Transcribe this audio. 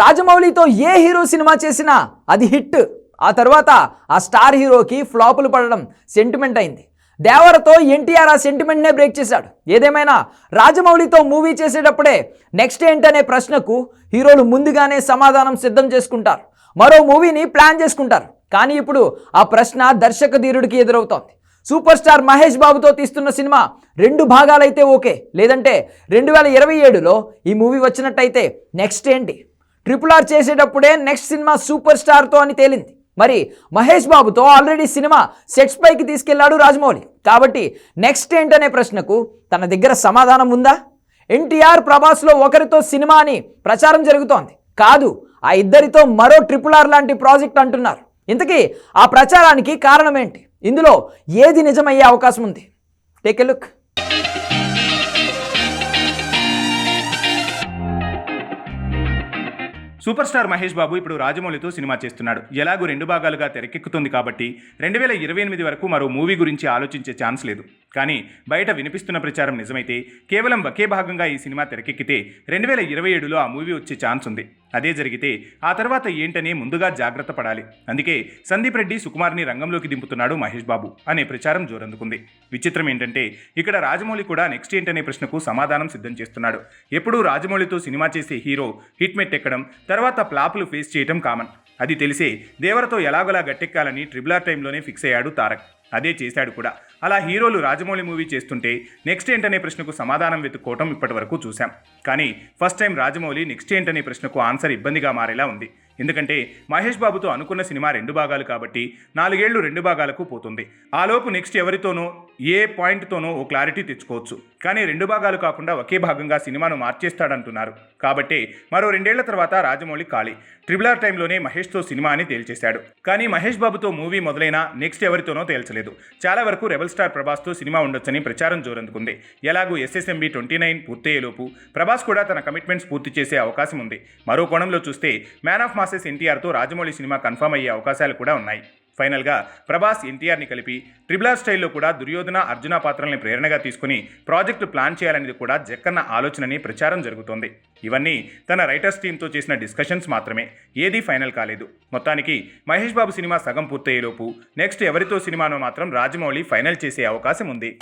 రాజమౌళితో ఏ hero cinema చేసినా అది hit. ఆ తర్వాత ఆ స్టార్ హీరోకి ఫ్లాపులు పడడం సెంటిమెంట్ అయింది. దేవరతో ఎన్టీఆర్ ఆ సెంటిమెంట్నే బ్రేక్ చేశాడు. ఏదేమైనా రాజమౌళితో మూవీ చేసేటప్పుడే నెక్స్ట్ ఏంటనే ప్రశ్నకు హీరోలు ముందుగానే సమాధానం సిద్ధం చేసుకుంటారు. మరో మూవీని ప్లాన్ చేసుకుంటారు. కానీ ఇప్పుడు ఆ ప్రశ్న దర్శక ధీరుడికి ఎదురవుతోంది. సూపర్ స్టార్ మహేష్ బాబుతో తీస్తున్న సినిమా రెండు భాగాలైతే ఓకే. లేదంటే రెండు వేల ఇరవై ఏడులో ఈ మూవీ వచ్చినట్టయితే నెక్స్ట్ ఏంటి? ట్రిపుల్ ఆర్ చేసేటప్పుడే నెక్స్ట్ సినిమా సూపర్ స్టార్తో అని తేలింది. మరి మహేష్ బాబుతో ఆల్రెడీ సినిమా సెట్స్ పైకి తీసుకెళ్ళాడు రాజమౌళి. కాబట్టి నెక్స్ట్ ఏంటనే ప్రశ్నకు తన దగ్గర సమాధానం ఉందా? ఎన్టీఆర్ ప్రభాస్లో ఒకరితో సినిమా అని ప్రచారం జరుగుతోంది. కాదు ఆ ఇద్దరితో మరో ట్రిపుల్ ఆర్ లాంటి ప్రాజెక్ట్ అంటున్నారు. ఇంతకీ ఆ ప్రచారానికి కారణం ఏంటి? ఇందులో ఏది నిజమయ్యే అవకాశం ఉంది? Take a look super star Mahesh Babu ఇప్పుడు రాజమౌళితో సినిమా చేస్తున్నాడు. ఎలాగూ రెండు భాగాలుగా తెరకెక్కుతుంది కాబట్టి రెండు వేల ఇరవై ఎనిమిది వరకు మరో మూవీ గురించి ఆలోచించే ఛాన్స్ లేదు. కానీ బయట వినిపిస్తున్న ప్రచారం నిజమైతే కేవలం ఒకే భాగంగా ఈ సినిమా తెరకెక్కితే రెండు వేల ఇరవై ఏడులో ఆ మూవీ వచ్చే ఛాన్స్ ఉంది. అదే జరిగితే ఆ తర్వాత ఏంటనే ముందుగా జాగ్రత్త పడాలి. అందుకే సందీప్ రెడ్డి సుకుమార్ని రంగంలోకి దింపుతున్నాడు మహేష్ బాబు అనే ప్రచారం జోరందుకుంది. విచిత్రం ఏంటంటే ఇక్కడ రాజమౌళి కూడా నెక్స్ట్ ఏంటనే ప్రశ్నకు సమాధానం సిద్ధం చేస్తున్నాడు. ఎప్పుడూ రాజమౌళితో సినిమా చేసే హీరో హిట్ మెట్ ఎక్కడం తర్వాత ప్లాపులు ఫేస్ చేయటం కామన్. అది తెలిసే దేవరతో ఎలాగోలా గట్టెక్కాలని ట్రిబుల్ టైంలోనే ఫిక్స్ అయ్యాడు తారక్. అదే చేశాడు కూడా. అలా హీరోలు రాజమౌళి మూవీ చేస్తుంటే నెక్స్ట్ ఏంటనే ప్రశ్నకు సమాధానం వెతుక్కోవటం ఇప్పటి వరకు చూశాం. కానీ ఫస్ట్ టైం రాజమౌళి నెక్స్ట్ ఏంటనే ప్రశ్నకు ఆన్సర్ ఇబ్బందిగా మారేలా ఉంది. ఎందుకంటే మహేష్ బాబుతో అనుకున్న సినిమా రెండు భాగాలు కాబట్టి నాలుగేళ్ళు రెండు భాగాలకు పోతుంది. ఆలోపు నెక్స్ట్ ఎవరితోనో ఏ పాయింట్తోనో ఓ క్లారిటీ తెచ్చుకోవచ్చు. కానీ రెండు భాగాలు కాకుండా ఒకే భాగంగా సినిమాను మార్చేస్తాడంటున్నారు. కాబట్టి మరో రెండేళ్ళ తర్వాత రాజమౌళి ఖాళీ. ట్రిబుల్ ఆర్ టైంలోనే మహేష్తో సినిమా అని తేల్చేశాడు. కానీ మహేష్ బాబుతో మూవీ మొదలైన నెక్స్ట్ ఎవరితోనో తేల్చలేదు. చాలా వరకు రెబల్ స్టార్ ప్రభాస్తో సినిమా ఉండొచ్చని ప్రచారం జోరందుకుంది. ఎలాగూ ఎస్ఎస్ఎంబి ట్వంటీ నైన్ పూర్తయ్యేలోపు ప్రభాస్ కూడా తన కమిట్మెంట్స్ పూర్తి చేసే అవకాశం ఉంది. మరో కోణంలో చూస్తే మ్యాన్ ఆఫ్ మాసెస్ ఎన్టీఆర్తో రాజమౌళి సినిమా కన్ఫర్మ్ అయ్యే అవకాశాలు కూడా ఉన్నాయి. ఫైనల్గా ప్రభాస్ ఎన్టీఆర్ని కలిపి ట్రిబుల్ స్టైల్లో కూడా దుర్యోధన అర్జున పాత్రల్ని ప్రేరణగా తీసుకుని ప్రాజెక్టు ప్లాన్ చేయాలనేది కూడా జక్కన్న ఆలోచనని ప్రచారం జరుగుతోంది. ఇవన్నీ తన రైటర్స్ టీంతో చేసిన డిస్కషన్స్ మాత్రమే. ఏదీ ఫైనల్ కాలేదు. మొత్తానికి మహేష్ బాబు సినిమా సగం పూర్తయ్యేలోపు నెక్స్ట్ ఎవరితో సినిమానో మాత్రం రాజమౌళి ఫైనల్ చేసే అవకాశం ఉంది.